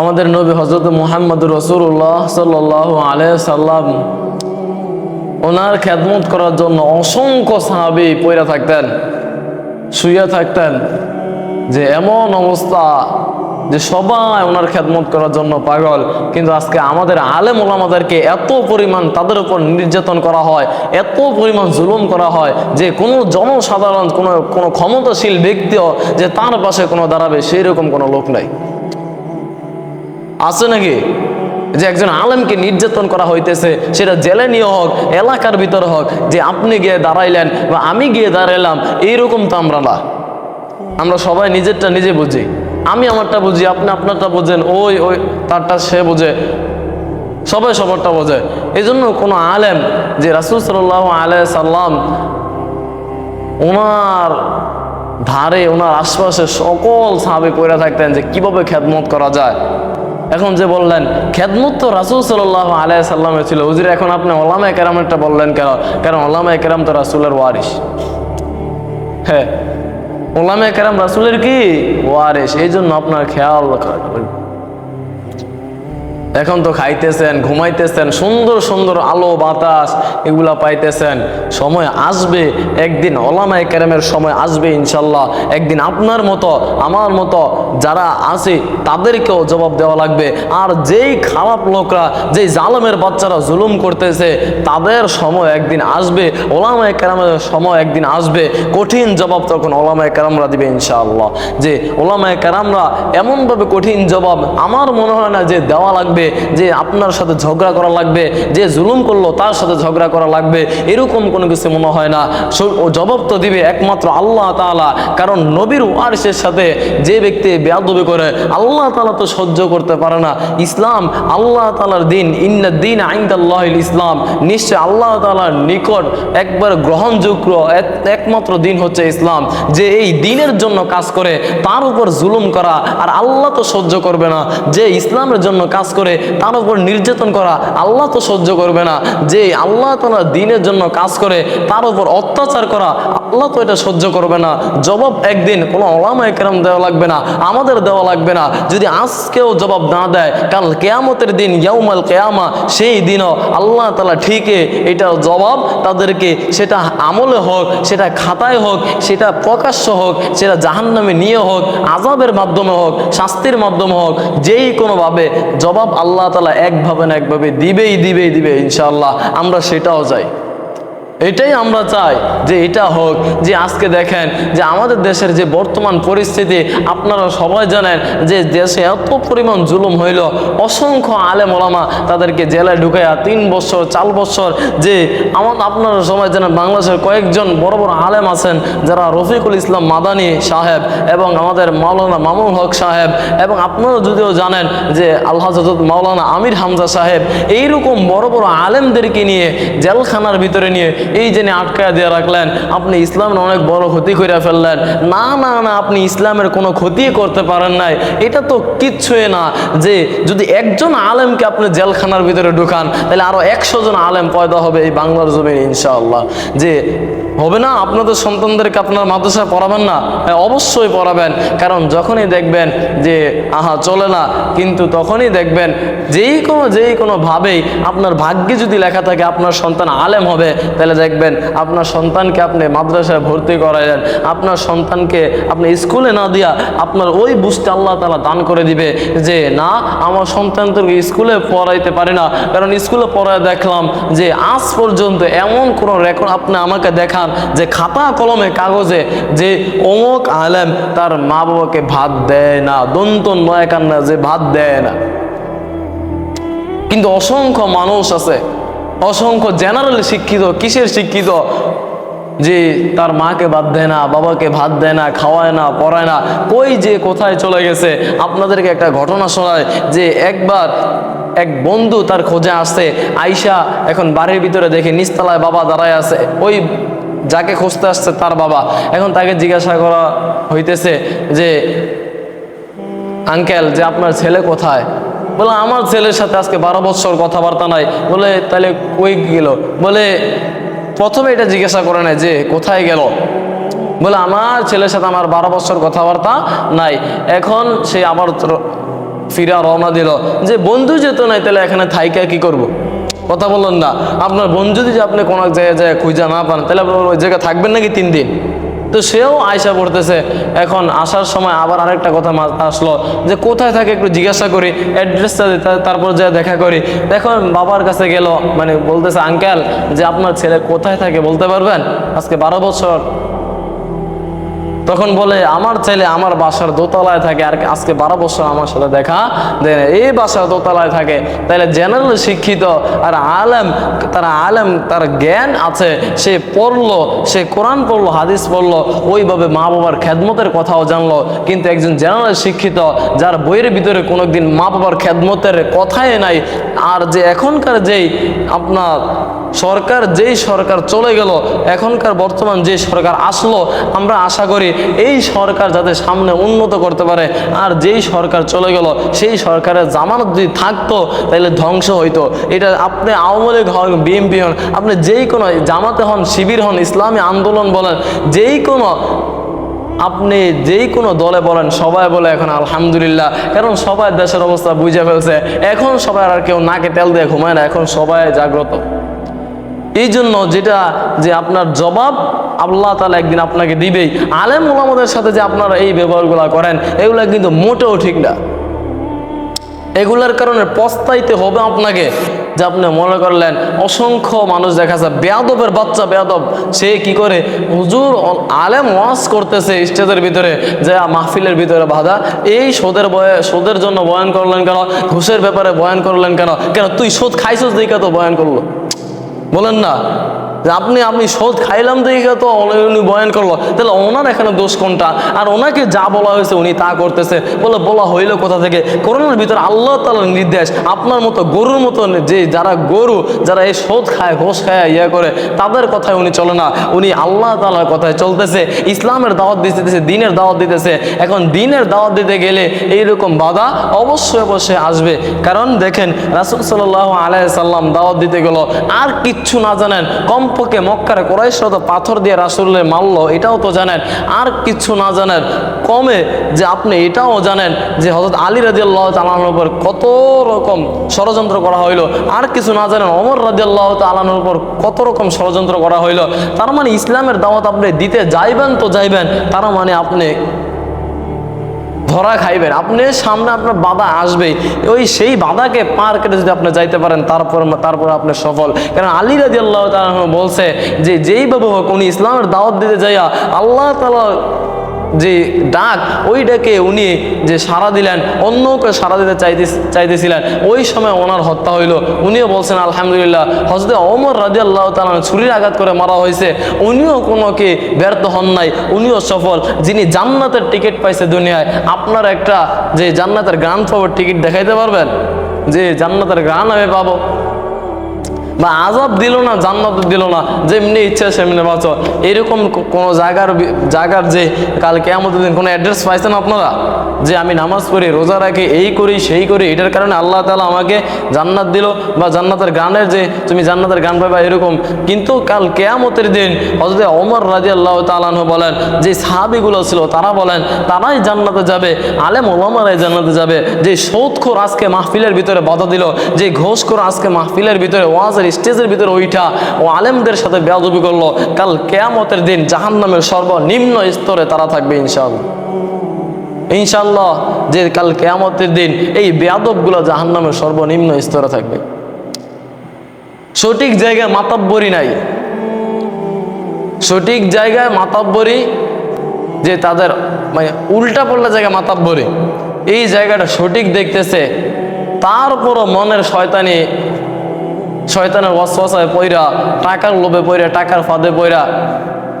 আমাদের নবী হজরত মুহাম্মদ রসুল্লাহ সাল্লাহ আলহ সাল্লাম ওনার খেদমত করার জন্য অসংখ্য সাহাবি পইরা থাকতেন শুয়ে থাকতেন যে এমন অবস্থা যে সবাই ওনার খেদমত করার জন্য পাগল। কিন্তু আজকে আমাদের আলেম ওলামাদেরকে এত পরিমাণ তাদের উপর নির্যাতন করা হয়, এত পরিমাণ জুলুম করা হয় যে কোনো জনসাধারণ, কোনো কোনো ক্ষমতাশীল ব্যক্তিও যে তার পাশে কোনো দাঁড়াবে সেই রকম কোনো লোক নাই। আছে নাকি? যে একজন আলেমকে নির্যাতন করা হইতেছে, সেটা জেলে নিয়ে হোক, এলাকার ভিতরে হোক, যে আপনি গিয়ে দাঁড়াইলেন বা আমি গিয়ে দাঁড়াইলাম, এইরকম তো আমরা না। আমরা সবাই নিজেরটা নিজে বুঝি। আমি আমারটা বুঝি, আপনি আপনারটা বোঝেন, ওই ওই, তারটা সে বোঝে। সবাই সবারটা বোঝে। এই জন্য কোনো আলেম যে রাসুল সাল্লাহ আলাই সাল্লাম ওনার ধারে ওনার আশপাশে সকল সাহাবি পড়ে থাকতেন যে কীভাবে খেদমত করা যায়। এখন যে বললেন, খেদমত তো রাসুল সাল্লাহ আলাই সাল্লামের ছিল। হুজুর এখন আপনি ওলামা একটা বললেন কেন? কারণ ওলামা একরাম তো রাসুলের ওয়ারিস হ্যাঁ ওলামা একরাম রাসুলের কি? ওয়ারিস এই জন্য আপনার খেয়াল রাখবেন এখন তো খাইতেছেন, ঘুমাইতেছেন, সুন্দর সুন্দর আলো, বাতাস এগুলা পাইতেছেন। সময় আসবে, একদিন ওলামায় কেরামের সময় আসবে ইনশাল্লাহ। একদিন আপনার মতো, আমার মতো যারা আছে, তাদেরকেও জবাব দেওয়া লাগবে। আর যেই খারাপ লোকরা, যেই জালমের বাচ্চারা জুলুম করতেছে, তাদের সময় একদিন আসবে, ওলামায় কেরামের সময় একদিন আসবে। কঠিন জবাব তখন ওলামায় কেরামরা দিবে ইনশাআল্লাহ। যে ওলামায় কেরামরা এমনভাবে কঠিন জবাব আমার মনে হয় না যে দেওয়া লাগবে যে আপনার সাথে ঝগড়া করা লাগবে, যে জুলুম করল তার সাথে ঝগড়া করা লাগবে, এরকম কোনো কিছু মনে হয় না। জবাব তো দিবে একমাত্র আল্লাহ তাআলা, কারণ নবীর ওয়ারিসের সাথে যে ব্যক্তি বেয়াদবি করে, আল্লাহ তাআলা তো সহ্য করতে পারে না। ইসলাম, আল্লাহ তাআলার দিন, ইন্না দিন আইন্দাল্লাহ ইসলাম, নিশ্চয় আল্লাহ তালার নিকট একবার গ্রহণযোগ্য একমাত্র দিন হচ্ছে ইসলাম, যে এই দিনের জন্য কাজ করে, তার উপর জুলুম করা, আর আল্লাহ তো সহ্য করবে না, যে ইসলামের জন্য কাজ করে তার উপর নির্যাতন করা আল্লাহ তো সহ্য করবে না। যে আল্লাহ তালা দিনের জন্য কাজ করে, তার উপর অত্যাচার করা আল্লাহ তো এটা সহ্য করবে না। জবাব একদিন কোনো ওলামা একরাম দেওয়া লাগবে না, আমাদের দেওয়া লাগবে না। যদি আজকেও জবাব না দেয়, কাল কেয়ামতের দিন, ইয়াউমাল কেয়ামা, সেই দিনও আল্লাহ তালা ঠিকই এটা জবাব তাদেরকে, সেটা আমলে হোক, সেটা খাতায় হোক, সেটা প্রকাশ্য হোক, সেটা জাহান্নামে নিয়ে হোক আজাবের মাধ্যমে হোক, শাস্তির মাধ্যমে হোক, যেই কোনোভাবে জবাব আল্লাহ তালা একভাবে না একভাবে দিবেই দিবেই দিবে ইনশাআল্লাহ। আমরা সেটাও চাই। এটাই আমরা চাই যে এটা হোক, যে আজকে দেখেন যে আমাদের দেশের যে বর্তমান পরিস্থিতি, আপনারা সবাই জানেন যে দেশে এত পরিমাণ জুলুম হইল, অসংখ্য আলেম ওলামা তাদেরকে জেলায় ঢুকাইয়া তিন বছর, চার বছর যে আমার আপনারা সবাই জানেন বাংলাদেশের কয়েকজন বড় বড় আলেম আছেন যারা রফিকুল ইসলাম মাদানী সাহেব এবং আমাদের মাওলানা মামুন হক সাহেব এবং আপনারা যদিও জানেন যে আল্লাহ মাওলানা আমির হামজা সাহেব, এইরকম বড় বড় আলেমদেরকে নিয়ে জেলখানার ভিতরে নিয়ে এই যে আটকায় দিয়ে রাখলেন, আপনি ইসলামের অনেক বড় ক্ষতি করে ফেললেন। না না না, আপনি ইসলামের কোনো ক্ষতি করতে পারেন নাই। এটা তো কিচ্ছুই না যে যদি একজন আলেমকে আপনি জেলখানার ভিতরে ঢুকান, তাহলে আরও একশো জন আলেম পয়দা হবে এই বাংলার জমিনে, ইনশাআল্লাহ। যে হবে না? আপনাদের সন্তানদেরকে আপনার মাদ্রাসায় পড়াবেন না? হ্যাঁ অবশ্যই পড়াবেন। কারণ যখনই দেখবেন যে, আহা, চলে না, কিন্তু তখনই দেখবেন যেই কোনো যেই কোনো ভাবেই আপনার ভাগ্যে যদি লেখা থাকে আপনার সন্তান আলেম হবে, তাহলে দেখবেন আপনার সন্তানকে আপনি মাদ্রাসায় ভর্তি করাইলেন। আপনার সন্তানকে আপনি স্কুলে না দিয়া আপনার ওই বুঝতে আল্লাহ তালা দান করে দিবে যে, না, আমার সন্তান সন্তানদেরকে স্কুলে পড়াইতে পারি না। কারণ স্কুলে পড়ায় দেখলাম যে, আজ পর্যন্ত এমন কোনো রেকর্ড আপনি আমাকে দেখান যে খাতা কলমে কাগজে যে অমুক আলেম তার মা বাবাকে ভাত দেয় না দন্ত নয় কান্না যে ভাত দেয় না। কিন্তু অসংখ্য মানুষ আছে, অসংখ্য জেনারেল শিক্ষিত, কিসের শিক্ষিত, যে তার মাকে ভাত দেয় না, বাবাকে ভাত দেয় না, খাওয়ায় না, পড়ায় না, কই যে কোথায় চলে গেছে? আপনাদেরকে একটা ঘটনা শোনায় যে একবার এক বন্ধু তার খোঁজে আসছে আইসা এখন বাড়ির ভিতরে দেখে নিচতলায় বাবা দাঁড়ায় আছে। ওই যাকে খুঁজতে আসছে তার বাবা। এখন তাকে জিজ্ঞাসা করা হইতেছে যে, আঙ্কেল, যে আপনার ছেলে কোথায়? বলে, আমার ছেলের সাথে আজকে বারো বছর কথাবার্তা নাই। বলে, তাহলে কই গেল? বলে, প্রথমে এটা জিজ্ঞাসা করে নেয় যে, কোথায় গেল? বলে, আমার ছেলের সাথে আমার বারো বছর কথাবার্তা নাই। এখন সে আবার ফিরা রওনা দিল যে, বন্ধু যেত নাই, তাহলে এখানে থাইকা কি করব। কথা বললেন না। আপনার বোন যদি যে আপনি কোনো এক জায়গায় যায় খুঁজা না পান, তাহলে আপনার ওই জায়গায় থাকবেন নাকি তিন দিন? তো সেও আয়সা পড়তেছে। এখন আসার সময় আবার আরেকটা কথা আসলো যে কোথায় থাকে একটু জিজ্ঞাসা করি অ্যাড্রেসটা তারপর যা দেখা করি। এখন বাবার কাছে গেল মানে বলতেছে, আঙ্কেল, যে আপনার ছেলে কোথায় থাকে বলতে পারবেন? আজকে বারো বছর। তখন বলে, আমার ছেলে আমার বাসার দোতলায় থাকে, আর আজকে বারো বছর আমার সাথে দেখা দেয়। এই বাসার দোতলায় থাকে তাহলে জেনারেল শিক্ষিত আর আলেম, তার আলেম, তার জ্ঞান আছে, সে পড়ল, সে কোরআন পড়ল, হাদিস পড়ল, ওইভাবে মা বাবার খেদমতের কথাও জানলো কিন্তু একজন জেনারেল শিক্ষিত, যার বইয়ের ভিতরে কোনোদিন মা বাবার খেদমতের কথাই নাই, আর যে এখনকার যেই আপনার সরকার, যেই সরকার চলে গেল, এখনকার বর্তমান যে সরকার আসলো, আমরা আশা করি এই সরকার যাতে সামনে উন্নত করতে পারে, আর যেই সরকার চলে গেল, সেই সরকারের জামানত যদি থাকতো তাহলে ধ্বংস হইতো। এটা আপনি আওয়ামী লীগ হন, বিএনপি হন, আপনি যেই কোনো জামাতে হন, শিবির হন, ইসলামী আন্দোলন বলেন, যেই কোনো আপনি যেই কোনো দলে বলেন, সবাই বলে এখন আলহামদুলিল্লাহ। কারণ সবাই দেশের অবস্থা বুঝে ফেলছে। এখন সবাই আর কেউ নাকে তেল দিয়ে ঘুমায় না, এখন সবাই জাগ্রত। এই জন্য যেটা যে আপনার জবাব আল্লাহ তালা একদিন আপনাকে দিবেই। আলেম ওলামদের সাথে যে আপনারা এই ব্যবহারগুলো করেন, এগুলো কিন্তু মোটেও ঠিক না। এগুলার কারণে পস্তাইতে হবে আপনাকে। যে আপনি মনে করলেন, অসংখ্য মানুষ দেখা যায়, বেয়াদবের বাচ্চা, বেয়াদব, সে কি করে? হুজুর আলেম ওয়াজ করতেছে স্টেজের ভিতরে, যে মাহফিলের ভিতরে বাধা। এই সোদের বয়ে সোদের জন্য বয়ান করলেন কেন? ঘুষের ব্যাপারে বয়ান করলেন কেন? কেন তুই সোদ খাইছিস দিকে তো বয়ান করল। বলেন না। আপনি আপনি সোদ খাইলাম দেখে তো, উনি- বয়ান করল। তাহলে ওনার এখানে দোষ কোনটা? আর ওনাকে যা বলা হয়েছে উনি তা করতেছে। বলে, বলা হইল কোথা থেকে? করোনার ভিতরে আল্লাহ তালার নির্দেশ, আপনার মতো গরুর মতো যে যারা গরু, যারা এই সোদ খায়, ঘোষ খায় ইয়ে করে, তাদের কথায় উনি চলে না। উনি আল্লাহ তালার কথায় চলতেছে, ইসলামের দাওয়াত দিতেছে, দিনের দাওয়াত দিতেছে। এখন দিনের দাওয়াত দিতে গেলে এইরকম বাধা অবশ্যই অবশ্যই আসবে। কারণ দেখেন, রাসুল সাল্লাহ আলাই সাল্লাম দাওয়াত দিতে গেল। আর কিচ্ছু না জানেন কমপক্ষে মক্কার কোরাইশরা পাথর দিয়ে রাসুলের মারলো, এটাও তো জানেন। আর কিছু না জানেন, কমে যে আপনি এটাও জানেন যে হজরত আলী রাজিয়াল্লাহ তালানোর উপর কত রকম ষড়যন্ত্র করা হইল। আর কিছু না জানেন অমর রাজিয়াল্লাহ তালানোর উপর কত রকম ষড়যন্ত্র করা হইল। তার মানে ইসলামের দাওয়াত আপনি দিতে যাইবেন তো যাইবেন, তার মানে আপনি ধরা খাইবেন। আপনি সামনে আপনার বাধা আসবে ওই সেই বাধাকে পার কেটে যদি আপনি যাইতে পারেন, তারপর তারপর আপনি সফল। কারণ আলী রাজি আল্লাহ বলছে যে যেই বাবু হোক, উনি ইসলামের দাওয়াত দিতে যাইয়া আল্লাহ তালা যে ডাক, ওই ডাকে উনি যে সাড়া দিলেন অন্যকে সাড়া দিতে চাইতে, চাইতেছিলেন, ওই সময় ওনার হত্যা হইল। উনিও বলছেন, আলহামদুলিল্লাহ হজরত অমর রাজি আল্লাহ তালা ছুরির আঘাত করে মারা হয়েছে। উনিও কোনো কে ব্যর্থ হন নাই, উনিও সফল। যিনি জান্নাতের টিকিট পাইছে দুনিয়ায়, আপনার একটা যে জান্নাতের গান পাবো টিকিট দেখাইতে পারবেন? যে জান্নাতের গান আমি পাবো। বা আজাব দিল না, জান্নাত দিল না, যেমনি ইচ্ছা সেমনি বাঁচো। এরকম কোনো জায়গার জায়গার যে কাল কেমন দিন কোনো অ্যাড্রেস পাইছেন আপনারা? যে আমি নামাজ পড়ি, রোজা রাখি, এই করি, সেই করি, এটার কারণে আল্লাহ তালা আমাকে জান্নাত দিল বা জান্নাতের গানের যে, তুমি জান্নাতের গান পাইবা এরকম। কিন্তু কাল কেয়ামতের দিন হজরত অমর রাজি আল্লাহ তালাহ বলেন, যে সাহাবিগুলো ছিল, তারা বলেন, তারাই জান্নাতে যাবে, আলেম ওলামারাই জান্নাতে যাবে। যে সৌদখোর আজকে মাহফিলের ভিতরে বাধা দিল, যে ঘোষখোর আজকে মাহফিলের ভিতরে ওয়াজের স্টেজের ভিতরে ওইটা ও আলেমদের সাথে বেয়াদবি করল। কাল কেয়ামতের দিন জাহান্নামের সর্বনিম্ন স্তরে তারা থাকবে ইনশাআল্লাহ। ইনশাল্লাহ যে কাল কেয়ামতের দিন এই বেয়াদবগুলো জাহান্নামের সর্বনিম্ন স্তরে থাকবে। সঠিক জায়গায় মাতাব্বরি নাই। সঠিক জায়গায় মাতাব্বরি যে তাদের মানে উল্টা পাল্টা জায়গায় মাতাব্বরি। এই জায়গাটা সঠিক দেখতেছে। তারপরও মনের শয়তানি শয়তানের ওয়াসওয়াসায় পইরা, টাকার লোভে পইরা, টাকার ফাঁদে পইরা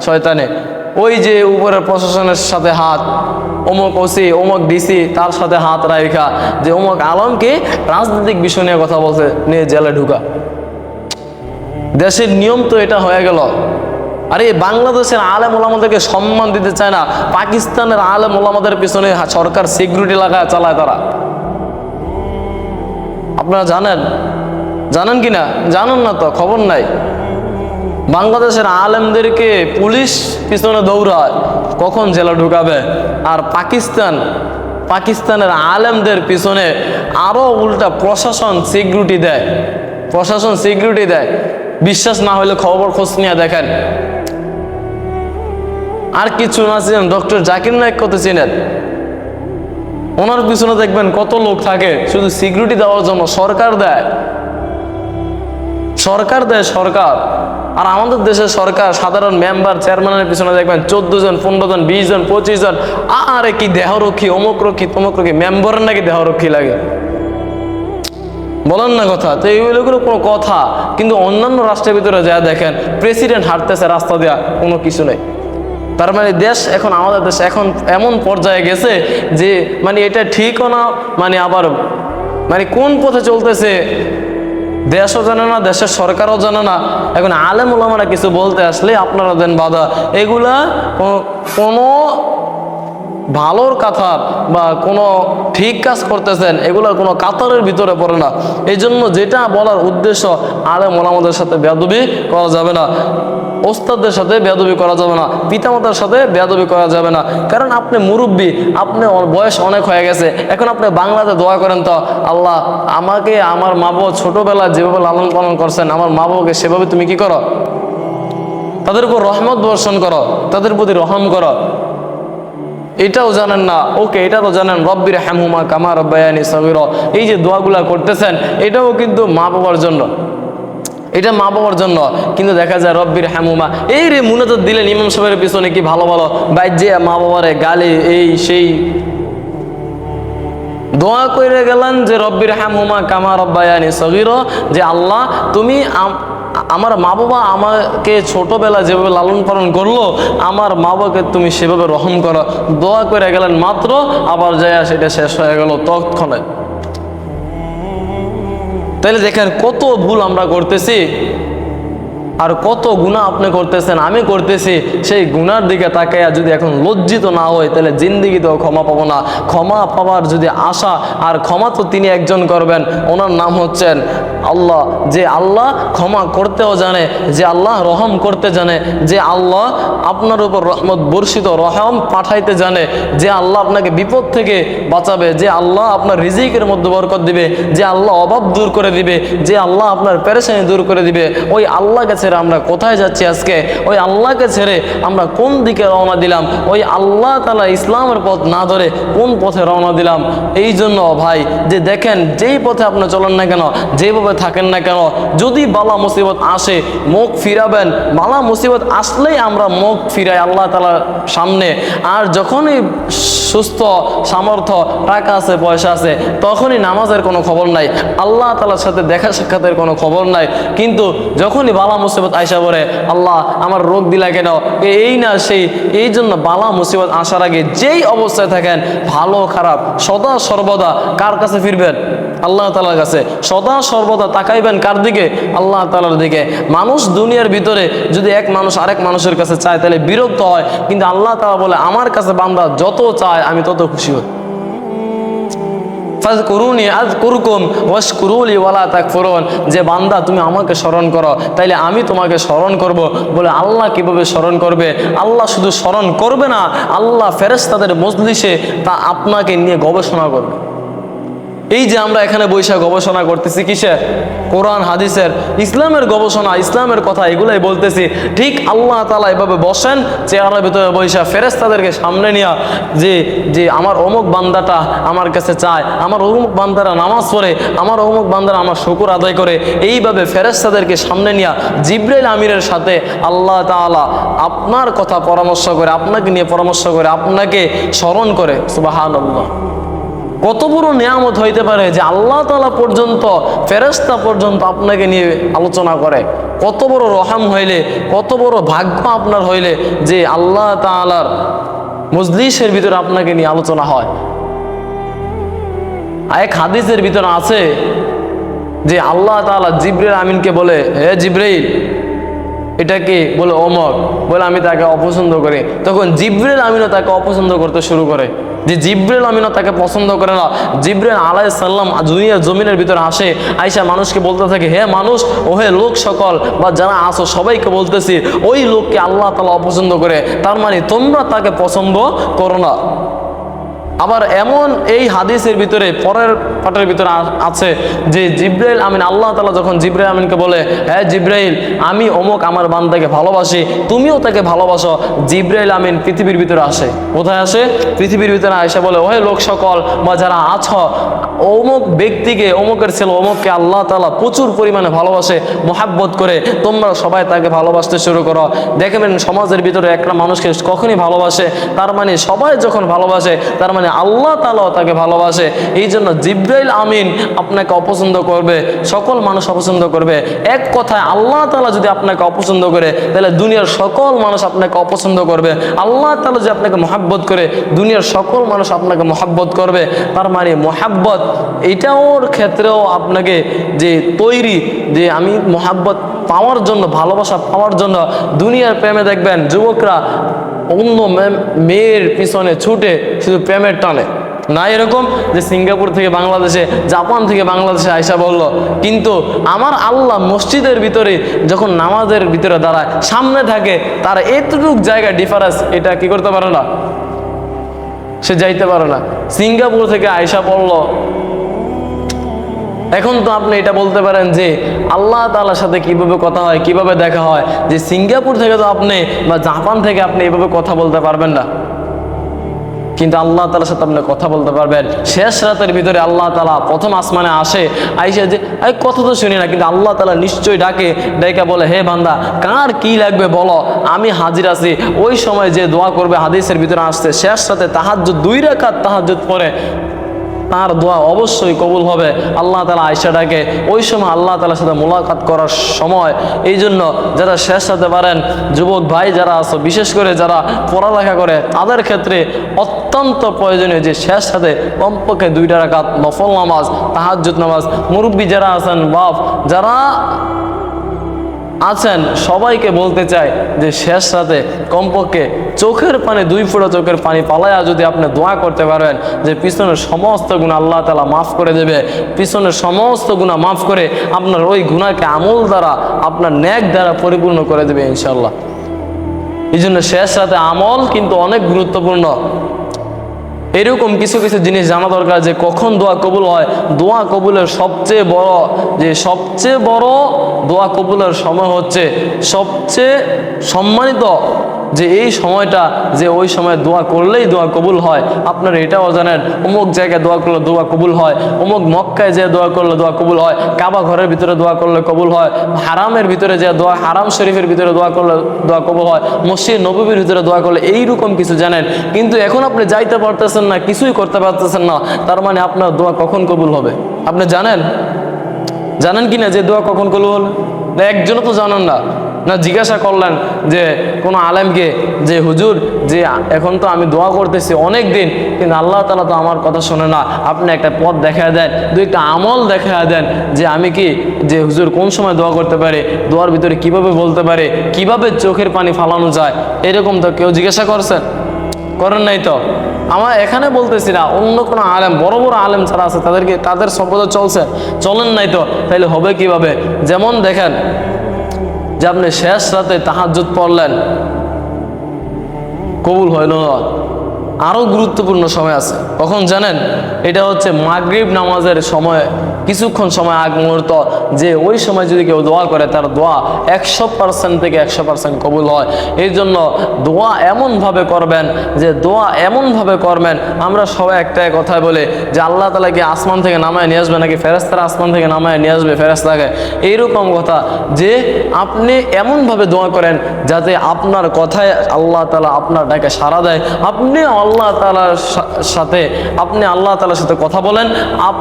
শয়তানে। ওই যে উপরের প্রশাসনের সাথে হাত, অমুক ওসি, অমুক ডিসি, তার সাথে হাত রাইখা, যে অমুক আলমকে রাজনৈতিক বিষয় নিয়ে কথা বলছে নিয়ে জেলে ঢুকা। দেশের নিয়ম তো এটা হয়ে গেল। আরে, বাংলাদেশের আলেম ওলামাদেরকে সম্মান দিতে চায় না। পাকিস্তানের আলেম ওলামাদের পিছনে সরকার সিকিউরিটি লাগায় চালায় তারা। আপনারা জানেন জানেন কি না? জানেন না তো, খবর নাই। বাংলাদেশের আলেমদেরকে পুলিশ পিছনে দৌড়ায়, কখন জেলা ঢুকাবে? আর পাকিস্তান, পাকিস্তানের আলেমদের পিছনে আরও উল্টা প্রশাসন সিকিউরিটি দেয়। প্রশাসন সিকিউরিটি দেয়। বিশ্বাস না হলে খবর খোঁজ নিয়ে দেখেন। আর কিছু না চিনেন, ডক্টর জাকির নায়ক কত চিনেন? ওনার পিছনে দেখবেন কত লোক থাকে, শুধু সিকিউরিটি দেওয়ার জন্য সরকার দেয়। সরকার দেয় সরকার। আর আমাদের দেশের সরকার সাধারণ মেম্বার চেয়ারম্যানের পিছনে দেখবেন চোদ্দ জন পনেরো জন বিশ জন পঁচিশ জন আরে কি দেহরক্ষী অমুক রক্ষী তমুক রক্ষী মেম্বারের নাকি দেহরক্ষী লাগে? বলেন না কথা, তো এইগুলো কোনো কথা। কিন্তু অন্যান্য রাষ্ট্রের ভিতরে যা দেখেন প্রেসিডেন্ট হাঁটতেছে রাস্তা দেওয়া কোনো কিছু নেই। তার মানে দেশ এখন, আমাদের দেশ এখন এমন পর্যায়ে গেছে যে মানে এটা ঠিকও না মানে আবার মানে কোন পথে চলতেছে দেশও জানে না, দেশের সরকারও জানে না। এখন আলেম ওলামারা কিছু বলতে আসলে আপনারা দেন বাধা। এগুলা কোনো- ভালোর কথা বা কোনো ঠিক কাজ করতেছেন, এগুলো কোনো কাতারের ভিতরে পড়ে না। এই জন্য যেটা বলার উদ্দেশ্য আলেম ওলামাদের সাথে বেদবি করা যাবে না। ওস্তাদদের সাথে বেদবি করা যাবে না, পিতামাতার সাথে বেদবি করা যাবে না। কারণ আপনি মুরব্বী, আপনি বয়স অনেক হয়ে গেছে, এখন আপনি বাংলাতে দোয়া করেন তো, আল্লাহ, আমাকে আমার মা বাবা ছোটোবেলা যেভাবে লালন পালন করছেন, আমার মা বাবাকে সেভাবে তুমি কি করো? তাদের উপর রহমত বর্ষণ করো, তাদের প্রতি রহম করো। এটাও জানেন না, ওকে এটা তো জানেন রব্বির হ্যামুমা কামা রব্বায়ানি সগির। এই যে দোয়াগুলা করতেছেন, এটাও কিন্তু মা বাবার জন্য। এটা মা বাবার জন্য। কিন্তু দেখা যায় রব্বির হ্যামুমা এই রে মুনাজাত দিলেন ইমাম সাহেবের পিছনে কি ভালো ভালো? বাইর যে মা বাবারে গালি, এই সেই। দোয়া করে গেলেন যে রব্বির হ্যামুমা কামা রব্বায়ানি সগির, যে আল্লাহ তুমি আমার মা বাবা আমাকে ছোটবেলা যেভাবে লালন পালন করল, আমার মা বাবাকে তুমি সেভাবে রহম করো। দোয়া করে গেলেন, মাত্র আবার যায় সেটা শেষ হয়ে গেল তৎক্ষণে তাহলে দেখেন কত ভুল আমরা করতেছি। আর কত গুণা আপনি করতেছেন, আমি করতেছি, সেই গুনার দিকে তাকাইয়া যদি এখন লজ্জিত না হয়, তাহলে জিন্দিগিতেও ক্ষমা পাবো না। ক্ষমা পাওয়ার যদি আশা, আর ক্ষমা তো তিনি একজন করবেন, ওনার নাম হচ্ছেন আল্লাহ। যে আল্লাহ ক্ষমা করতেও জানে, যে আল্লাহ রহম করতে জানে, যে আল্লাহ আপনার উপর রহমত বর্ষিত রহম পাঠাইতে জানে, যে আল্লাহ আপনাকে বিপদ থেকে বাঁচাবে, যে আল্লাহ আপনার রিজিকের মধ্যে বরকত দিবে, যে আল্লাহ অভাব দূর করে দিবে, যে আল্লাহ আপনার পেরেশানি দূর করে দিবে, ওই আল্লাহকে ছেড়ে আমরা কোথায় যাচ্ছি আজকে? ওই আল্লাহকে ছেড়ে আমরা কোন দিকে রওনা দিলাম? ওই আল্লাহ তালা ইসলামের পথ না ধরে কোন পথে রওনা দিলাম? এই জন্য ভাই, যে দেখেন যেই পথে আপনি চলেন না কেন, যেভাবে থাকেন না কেন, যদি বালা মুসিবত আসে, মুখ ফিরাবেন। বালা মুসিবত আসলেই আমরা মুখ ফিরাই আল্লাহ তালার সামনে। আর যখনই সুস্থ, সামর্থ্য, টাকা আছে, পয়সা আছে, তখনই নামাজের কোনো খবর নাই। আল্লাহ তালার সাথে দেখা সাক্ষাতের কোনো খবর নাই। কিন্তু যখনই বালা মুসিবত আইসা পড়ে আল্লাহ, আমার রোগ দিলা কেন এই না সেই, এই জন্য বালা মুসিবত আসার আগে যেই অবস্থায় থাকেন, ভালো খারাপ, সদা সর্বদা কার কাছে ফিরবেন? আল্লাহ তালার কাছে। সদা সর্বদা তাকাইবেন কার দিকে? আল্লাহ তালার দিকে। মানুষ দুনিয়ার ভিতরে যদি এক মানুষ আরেক মানুষের কাছে চায়, তাহলে বিরক্ত হয়। কিন্তু আল্লাহ তালা বলে, আমার কাছে বান্দা যত চায়, আমি তত খুশি হই। আযকুরকুম ওয়াশকুরুলি ওয়ালা তাকফুরুন। যে বান্দা, তুমি আমাকে স্মরণ করো, তাইলে আমি তোমাকে স্মরণ করব। বলে আল্লাহ কীভাবে স্মরণ করবে? আল্লাহ শুধু স্মরণ করবে না, আল্লাহ ফেরেশতাদের মজলিসে তা আপনাকে নিয়ে গবেষণা করবে। এই যে আমরা এখানে বৈশাখ গবেষণা করতেছি কিসের? কোরআন, হাদিসের। ইসলামের গবেষণা, ইসলামের কথা এগুলাই বলতেছি। ঠিক আল্লাহ তালা এভাবে বসেন চেয়ারের ভিতরে বৈশা ফেরেস্তাদেরকে সামনে নিয়ে যে যে আমার অমুক বান্দাটা আমার কাছে চায়, আমার অমুক বান্দারা নামাজ পড়ে, আমার অমুক বান্দারা আমার শুকুর আদায় করে, এইভাবে ফেরেস্তাদেরকে সামনে নিয়ে জিব্রাইল আমিরের সাথে আল্লাহ তাআলা আপনার কথা পরামর্শ করে, আপনাকে নিয়ে পরামর্শ করে, আপনাকে স্মরণ করে। সুবাহান আল্লাহ কত বড় নিয়ামত হইতে পারে যে আল্লাহ তালা পর্যন্ত ফেরেস্তা পর্যন্ত আপনাকে নিয়ে আলোচনা করে? কত বড় রহাম হইলে, কত বড় ভাগ্য আপনার হইলে যে আল্লাহ তালার মজলিসের ভিতরে আপনাকে নিয়ে আলোচনা হয়। এক হাদিসের ভিতরে আছে যে আল্লাহ তাআলা জিব্রাইল আমিনকে বলে, হে জিব্রাইল, এটাকে বলে অমর বলে আমি তাকে অপছন্দ করি। তখন জিব্রেল আমিনও তাকে অপছন্দ করতে শুরু করে। যে জিব্রেল আমিনও তাকে পছন্দ করে না। জিব্রেল আলাই সাল্লাম দুনিয়ার জমিনের ভিতরে আসে, আইসা মানুষকে বলতে থাকে, হে মানুষ ও হে লোক সকল, বা যারা আসো, সবাইকে বলতেছি, ওই লোককে আল্লাহ তালা অপছন্দ করে। তার মানে তোমরা তাকে পছন্দ করো না। আবার এমন এই হাদিসের ভিতরে, পরের পাটের ভিতরে আছে যে জিব্রাইল আমিন, আল্লাহ তালা যখন জিব্রাইল আমিনকে বলে হ্যাঁ জিব্রাইল, আমি অমুক আমার বান্দাকে ভালোবাসি, তুমিও তাকে ভালোবাসো। জিব্রাইল আমিন পৃথিবীর ভিতরে আসে। কোথায় আসে? পৃথিবীর ভিতরে আসে বলে, ওহে লোক সকল, বা যারা আছ, অমুক ব্যক্তিকে, অমুকের ছেলে, অমুককে আল্লাহ তালা প্রচুর পরিমাণে ভালোবাসে, মোহাব্বত করে, তোমরা সবাই তাকে ভালোবাসতে শুরু করো। দেখবেন সমাজের ভিতরে একটা মানুষকে কখনই ভালোবাসে, তার মানে সবাই যখন ভালোবাসে, তার মানে আল্লাহ তালাও তাকে ভালোবাসে। এই জন্য জিব্রাইল আমিন আপনাকে অপছন্দ করবে, সকল মানুষ অপছন্দ করবে। এক কথায় আল্লাহ তালা যদি আপনাকে অপছন্দ করে, তাহলে দুনিয়ার সকল মানুষ আপনাকে অপছন্দ করবে। আল্লাহ তালা যদি আপনাকে মহাব্বত করে, দুনিয়ার সকল মানুষ আপনাকে মহাব্বত করবে। তার মানে মহাব্বত এইটাওর ক্ষেত্রেও আপনাকে যে তৈরি, যে আমি মহাব্বত পাওয়ার জন্য, ভালোবাসা পাওয়ার জন্য দুনিয়ার প্রেমে দেখবেন যুবকরা অন্য মেয়ের পিছনে ছুটে শুধু প্রেমের টানে। না এরকম যে সিঙ্গাপুর থেকে বাংলাদেশে, জাপান থেকে বাংলাদেশে আয়সা বলল, কিন্তু আমার আল্লাহ মসজিদের ভিতরে যখন নামাজের ভিতরে দাঁড়ায়, সামনে থাকে, তার এতটুক জায়গা ডিফারেন্স এটা কি করতে পারে না? সে যাইতে পারে না। সিঙ্গাপুর থেকে আয়সা পড়ল এখন তো আপনি এটা বলতে পারেন যে আল্লাহ তালার সাথে কীভাবে কথা হয়, কীভাবে দেখা হয়, যে সিঙ্গাপুর থেকে তো আপনি বা জাপান থেকে আপনি এভাবে কথা বলতে পারবেন না। কিন্তু আল্লাহ তালার সাথে আপনি কথা বলতে পারবেন। শেষ রাতের ভিতরে আল্লাহ তালা প্রথম আসমানে আসে, আইসে যে, এই কথা তো শুনি না। কিন্তু আল্লাহ তালা নিশ্চয়ই ডাকে, ডাইকা বলে, হে বান্দা, কার কি লাগবে বলো? আমি হাজির আছি। ওই সময় যে দোয়া করবে হাদিসের ভিতরে আসছে, শেষ রাতে তাহাজ্জুদ, দুই রেখাত তাহাজ্জুদ পরে তার দোয়া অবশ্যই কবুল হবে। আল্লাহ তালা আয়সা ডাকে ওই সময় আল্লাহ তালার সাথে মোলাকাত করার সময় এই জন্য যারা শেষ হতে পারেন, যুবক ভাই যারা আছো, বিশেষ করে যারা পড়ালেখা করে, তাদের ক্ষেত্রে অত্যন্ত প্রয়োজনীয় যে শেষ সাথে কমপক্ষে দুইটা রাকাত নফল নামাজ, তাহাজ্জুদ নামাজ, মুরব্বী যারা আছেন, বাপ যারা আছেন, সবাইকে বলতে চাই যে শেষ রাতে কমপক্ষে চোখের পানি, দুই ফুটো চোখের পানি পালায়া যদি আপনি দোয়া করতে পারেন যে পিছনের সমস্ত গুণা আল্লাহ তালা মাফ করে দেবে। পিছনের সমস্ত গুণা মাফ করে আপনার ওই গুণাকে আমল দ্বারা, আপনার ন্যাক দ্বারা পরিপূর্ণ করে দেবে ইনশাল্লাহ এই জন্য শেষ রাতে আমল কিন্তু অনেক গুরুত্বপূর্ণ। এরকম কিছু কিছু জিনিস জানা দরকার যে কখন দোয়া কবুল হয়। দোয়া কবুলের সবচেয়ে বড় যে সবচেয়ে বড় দোয়া কবুলের সময় হচ্ছে সবচেয়ে সম্মানিত যে এই সময়টা যে ওই সময় দোয়া করলেই দোয়া কবুল হয়। আপনারা এটাও জানেন, অমুক জায়গায় দোয়া করলে দোয়া কবুল হয়, অমুক মক্কায় যে দোয়া করলে দোয়া কবুল হয়, কাবা ঘরের ভিতরে দোয়া করলে কবুল হয়, হারামের ভিতরে যে দোয়া, হারাম শরীফের ভিতরে দোয়া করলে দোয়া কবুল হয়, মসজিদ নবীর ভিতরে দোয়া করলে এইরকম কিছু জানেন। কিন্তু এখন আপনি যাইতে পারতেছেন না, কিছুই করতে পারতেছেন না, তার মানে আপনার দোয়া কখন কবুল হবে? আপনি জানেন? জানেন কি না যে দোয়া কখন কবুল হল একজনও তো জানেন না। না জিজ্ঞাসা করলেন যে কোনো আলেমকে যে হুজুর, যে এখন তো আমি দোয়া করতেছি অনেক দিন, কিন্তু আল্লাহ তালা তো আমার কথা শোনে না। আপনি একটা পথ দেখা দেন, দু একটা আমল দেখা দেন যে আমি কি যে হুজুর কোন সময় দোয়া করতে পারে, দোয়ার ভিতরে কীভাবে বলতে পারে, কীভাবে চোখের পানি ফালানো যায়, এরকম তো কেউ জিজ্ঞাসা করছেন করেন নাই তো? আমার এখানে বলতেছি না, অন্য কোনো আলেম, বড় বড় আলেম যারা আছে তাদেরকে, তাদের সম্পদ চলছে, চলেন নাই তো? তাহলে হবে কীভাবে? যেমন দেখেন যে আপনি শেষ রাতে তাহাজুত পড়লেন, কবুল হইল আরও গুরুত্বপূর্ণ সময় আছে। কখন জানেন? এটা হচ্ছে মাগরীব নামাজের সময়। কিছুক্ষণ সময় আগ মুহূর্ত যে ওই সময় যদি কেউ দোয়া করে, তার দোয়া একশো পার্সেন্ট থেকে একশো পার্সেন্ট কবুল হয়। এই জন্য দোয়া এমনভাবে করবেন যে দোয়া এমনভাবে করবেন, আমরা সবাই একটাই কথাই বলে যে আল্লাহ তালা কি আসমান থেকে নামায় নিয়ে আসবে নাকি ফেরেস্তারা আসমান থেকে নামায় নিয়ে আসবে ফেরেস্তাকে এইরকম কথা যে আপনি এমনভাবে দোয়া করেন যাতে আপনার কথায় আল্লাহ তালা আপনার ডাকে সাড়া দেয়। আপনি আল্লাহ তালার সাথে, আপনি আল্লাহ তালার সাথে কথা বলেন, আপ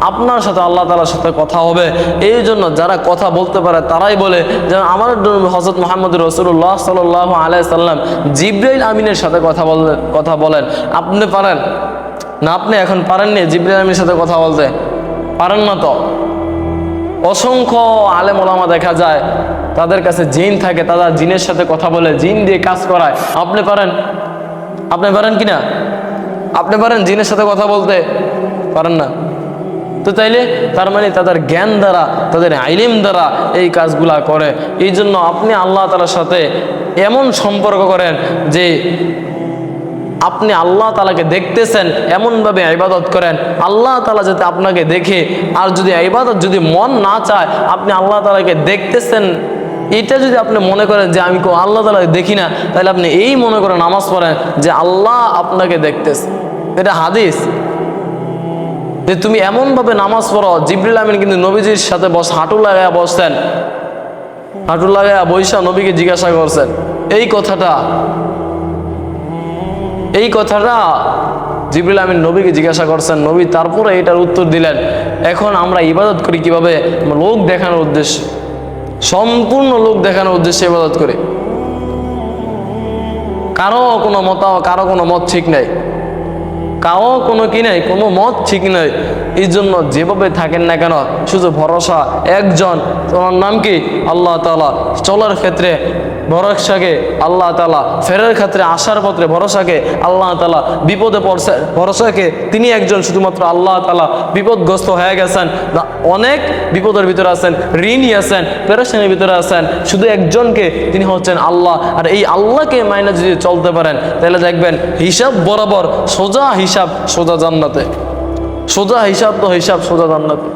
আপনার সাথে আল্লাহ তালার সাথে কথা হবে। এই জন্য যারা কথা বলতে পারে, তারাই বলে যেমন আমার হজরত মোহাম্মদ রসুল্লাহ সাল আলাই সাল্লাম জিব্রাইল আমিনের সাথে কথা বলেন কথা বলেন। আপনি পারেন। না, আপনি এখন পারেননি, জিব্রাইল আমিনের সাথে কথা বলতে। পারেন না তো। অসংখ্য আলেম ওলামা দেখা যায়, তাদের কাছে জিন থাকে, তারা জিনের সাথে কথা বলে, জিন দিয়ে কাজ করায়। আপনি পারেন? আপনি পারেন কি না? আপনি পারেন জিনের সাথে কথা বলতে? পারেন না। তো তাইলে তার মানে তাদের জ্ঞান দ্বারা, তাদের আইলিম দ্বারা এই কাজগুলা করে। এই জন্য আপনি আল্লাহ তালার সাথে এমন সম্পর্ক করেন যে আপনি আল্লাহ তালাকে দেখতেছেন, এমনভাবে ইবাদত করেন। আল্লাহ তালা যাতে আপনাকে দেখে, আর যদি ইবাদত যদি মন না চায়, আপনি আল্লাহ তালাকে দেখতেছেন, এটা যদি আপনি মনে করেন যে আমি আল্লাহ তালাকে দেখি না, তাহলে আপনি এই মনে করে নামাজ পড়েন যে আল্লাহ আপনাকে দেখতেছে। এটা হাদিস? যে তুমি এমনভাবে নামাজ পড়ো, জিবরিল আমিন কিন্তু নবীজির সাথে বস, হাঁটু লাগায় বসতেন। হাঁটু লাগায় বৈশা নবীকে জিজ্ঞাসা করছেন, এই কথাটা এই কথাটা? জিবরিল আমিন নবীকে জিজ্ঞাসা করছেন, নবী, তারপরে এটার উত্তর দিলেন। এখন আমরা ইবাদত করি কীভাবে? লোক দেখানোর উদ্দেশ্যে। সম্পূর্ণ লোক দেখানোর উদ্দেশ্যে ইবাদত করি। কারও কোনো মত কারও কোনো মত ঠিক নাই। কারও কোনো কি নাই, কোনো মত ঠিক নাই। এই জন্য যেভাবে থাকেন না কেন, শুধু ভরসা, একজন। তোমার নাম কি? আল্লাহ তালা চলার ক্ষেত্রে ভরসাকে আল্লাহ তালা ফেরার ক্ষেত্রে আসার পত্রে ভরসাকে আল্লাহ তালা বিপদে ভরসাকে তিনি একজন শুধুমাত্র আল্লাহ তালা বিপদগ্রস্ত হয়ে গেছেন। অনেক বিপদের ভিতরে আছেন ঋণই আছেন, পেরেশানির ভিতরে আছেন। শুধু একজনকে তিনি হচ্ছেন আল্লাহ। আর এই আল্লাহকে মাইনে যদি চলতে পারেন, তাহলে দেখবেন হিসাব বরাবর সোজা হিসাব সোজা জান্নাতে। সোজা হিসাব তো হিসাব সোজা জান্নাতে।